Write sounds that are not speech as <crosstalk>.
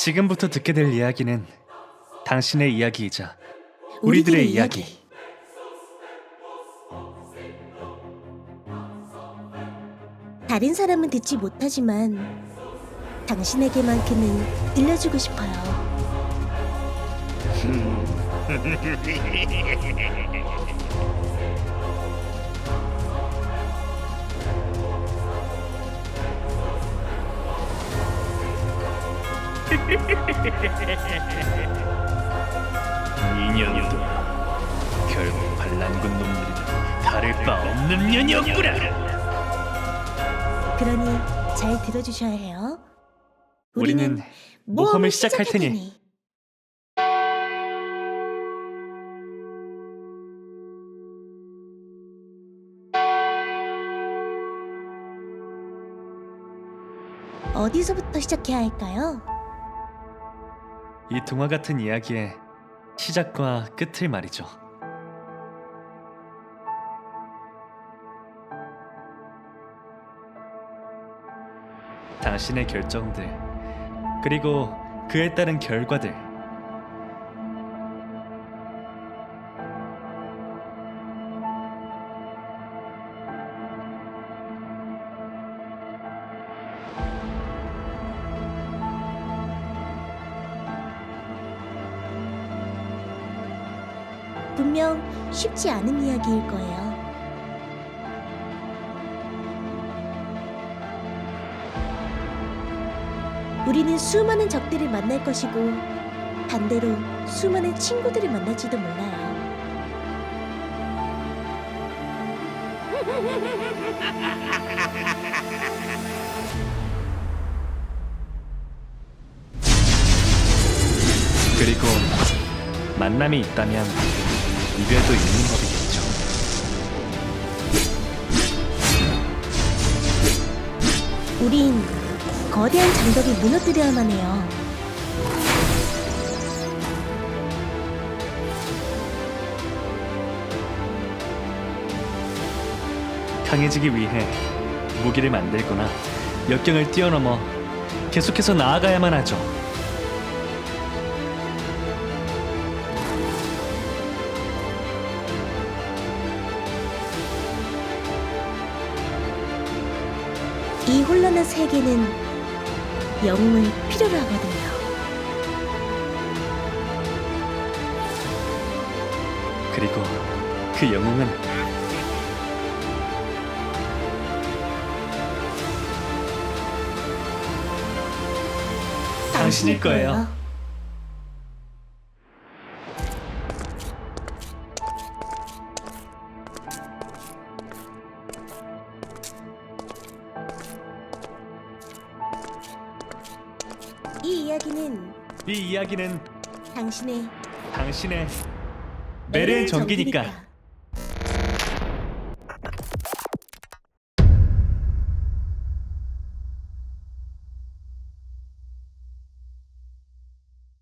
지금부터 듣게 될 이야기는 당신의 이야기이자 우리들의 이야기. 다른 사람은 듣지 못하지만 당신에게만큼은 들려주고 싶어요. <laughs> 인연도 결국 반란군 놈들이다 다를 바 없는 년이었구나 그러니 잘 들어주셔야 해요. 우리는 모험을 시작할 테니 어디서부터 시작해야 할까요? 이 동화 같은 이야기의 시작과 끝을 말이죠. 당신의 결정들 그리고 그에 따른 결과들 분명 쉽지 않은 이야기일 거예요. 우리는 수많은 적들을 만날 것이고 반대로 수많은 친구들을 만날지도 몰라요. 그리고 만남이 있다면 이별도 있는 법이겠죠. 우린 거대한 장벽을 무너뜨려야만 해요. 강해지기 위해 무기를 만들거나 역경을 뛰어넘어 계속해서 나아가야만 하죠. 이 혼란한 세계는 영웅을 필요로 하거든요. 그리고 그 영웅은 당신일 거예요. 이 이야기는 이 이야기는 당신의 당신의 메르의 전기니까.